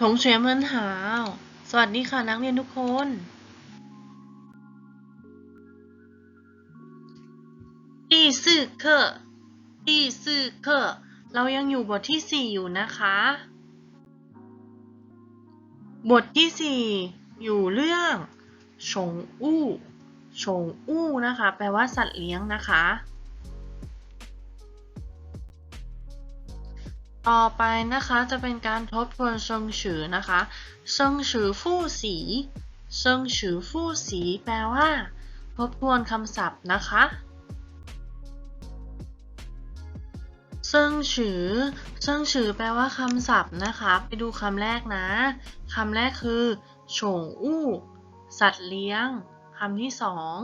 ทงเฉียมเฮินหาว สวัสดีค่ะนักเรียนทุกคน ดีซื่อเคอดีซื่อเคอเรายังอยู่บทที่สี่อยู่นะคะ บทที่สี่อยู่เรื่องชงอู้ชงอู้นะคะ แปลว่าสัตว์เลี้ยงนะคะ ต่อไปนะคะจะเป็นการทบทวนเซิงฉือนะคะเซิงฉือฟู่สีเซิงฉือฟู่สีแปลว่า ทบทวนคำศัพท์นะคะเซิงฉือเซิงฉือแปลว่าคำศัพท์นะคะ ไปดูคำแรกนะคำแรกคือโฉงอู้สัตว์เลี้ยงคำที่สอง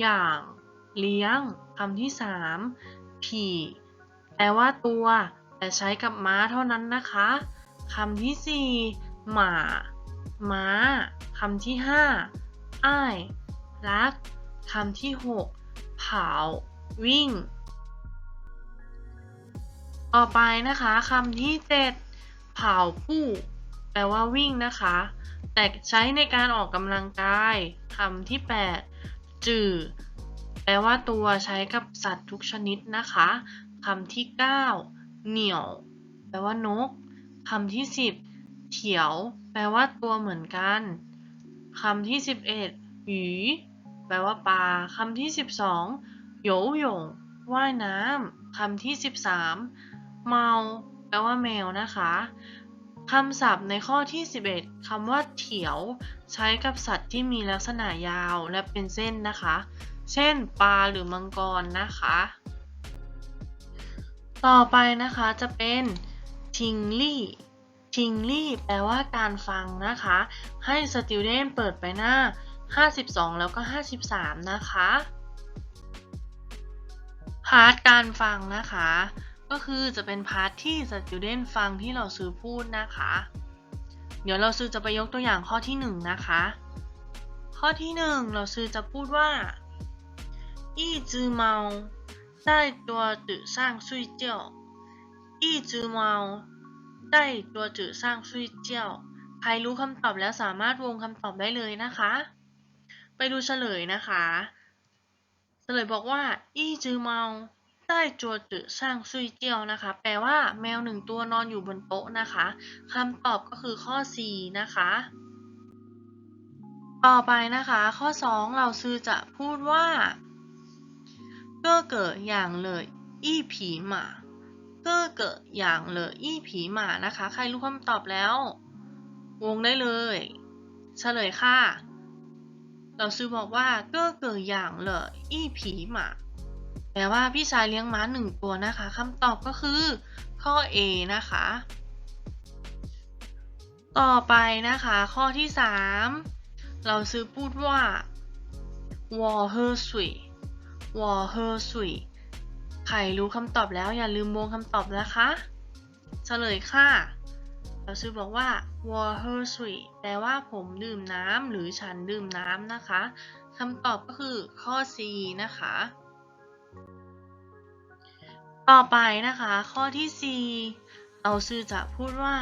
อย่าง เลี้ยงคำที่สามผีแปลว่าตัว แต่ใช้กับม้าเท่านั้นนะคะคำที่สี่หมา ม้าคำที่ห้าอ้าย รักคำที่หกเผา วิ่ง ต่อไปนะคะคำที่เจ็ดเผาผู้แปลว่าวิ่งนะคะ แต่ใช้ในการออกกำลังกายคำที่แปดจื่อแปลว่าตัวใช้กับสัตว์ทุกชนิดนะคะคำที่เก้า เหนี่ยว แปลว่านกคำที่สิบเถียว แปลว่าตัวเหมือนกันคำที่สิบเอ็ดหยีแปลว่าปลาคำที่สิบสองโยหยงว่ายน้ำคำที่สิบสามเมา แปลว่าแมวนะคะคำศัพท์ในข้อที่ 11คำว่าเถียว ใช้กับสัตว์ที่มีลักษณะยาวและเป็นเส้นนะคะ เช่น ปลาหรือมังกรนะคะ ต่อไปนะคะจะเป็นทิงลี่ทิงลี่แปลว่าการฟังนะคะ ให้สติเด้นเปิดไปหน้า 52 แล้วก็ 53 นะคะพาร์ทการฟังนะคะ ก็คือจะเป็นพาร์ทที่สติเด้นฟังที่เราซื้อพูดนะคะ เดี๋ยวเราซื้อจะไปยกตัวอย่างข้อที่ 1 นะคะ ข้อที่ 1 เราซื้อจะพูดว่าอีจือเมา 在桌子上睡觉一只猫在桌子上睡觉ใครรู้คำตอบแล้วสามารถวงคำตอบได้เลยนะคะ ไปดูเฉลยนะคะ เฉลยบอกว่าอีจือเมาใต้จัวจือสร้างซุยเจียวนะคะ แปลว่าแมวหนึ่งตัวนอนอยู่บนโต๊ะนะคะคำตอบก็คือข้อ C นะคะ ต่อไปนะคะ ข้อ 2 เราซื้อจะพูดว่า เก้อเกิดอย่างเลยอี้ผีหมาก้อเกิดอย่างเลยอี้ผีหมานะคะ ใครรู้คำตอบแล้ว วงได้เลยเฉลยค่ะ เราซื้อบอกว่าก้อเกิดอย่างเลยอี้ผีหมาแปลว่าพี่ชายเลี้ยงม้าหนึ่งตัวนะคะคำตอบก็คือ ข้อ A นะคะ ต่อไปนะคะ ข้อที่ 3 เราซื้อพูดว่าวอเฮอร์สุย วอเฮอร์สุยใครรู้คำตอบแล้วอย่าลืมวงคำตอบนะคะเฉลยค่ะเราซื้อบอกว่า water sweet แปลว่าผมดื่มน้ำหรือฉันดื่มน้ำนะคะคำตอบก็คือข้อ C นะคะ ต่อไปนะคะ ข้อที่ 4 เราซื้อจะพูดว่า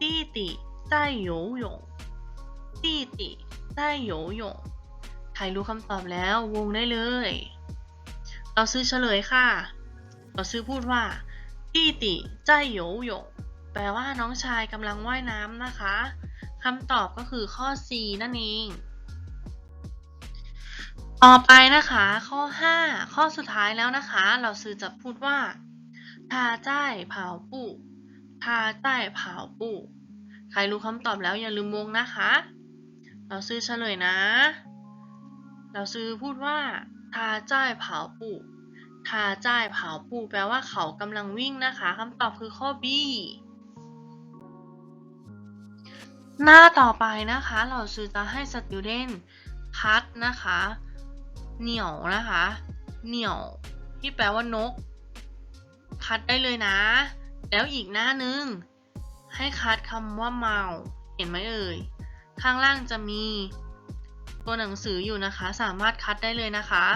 ตี้ติใต้โยหยงตี้ติใต้โยหยงใครรู้คำตอบแล้ววงได้เลย เราซื้อเฉลยค่ะ เราซื้อพูดว่าตี้ติใต้โยหยงแปลว่าน้องชายกำลังว่ายน้ำนะคะคำตอบก็คือข้อ C นั่นเอง ต่อไปนะคะ ข้อ 5 ข้อสุดท้ายแล้วนะคะ เราซื้อจะพูดว่าทาใจ้เผาปู่ทาใจ้เผาปู่ใครรู้คำตอบแล้วอย่าลืมวงนะคะ เราซื้อเฉลยนะ เราซื้อพูดว่า ทาจ้ายเผาปู่ทาจ้ายเผาปู่แปลว่าเขากำลังวิ่งนะคะคำตอบคือข้อ B หน้าต่อไปนะคะเราซื้อจะให้ student คัดนะคะ เหนียวนะคะ เหนียว ที่แปลว่านก คัดได้เลยนะ แล้วอีกหน้านึง ให้คัดคำว่าเมา เห็นไหมเอ่ย ข้างล่างจะมี ตัวหนังสืออยู่นะคะ สามารถคัดได้เลยนะคะ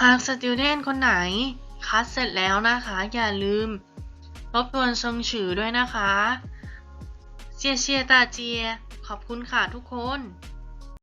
หากสติวเดนคนไหนคัดเสร็จแล้วนะคะ อย่าลืมรบกวนชงฉือด้วยนะคะเชียเชียตาเจีย ขอบคุณค่ะทุกคน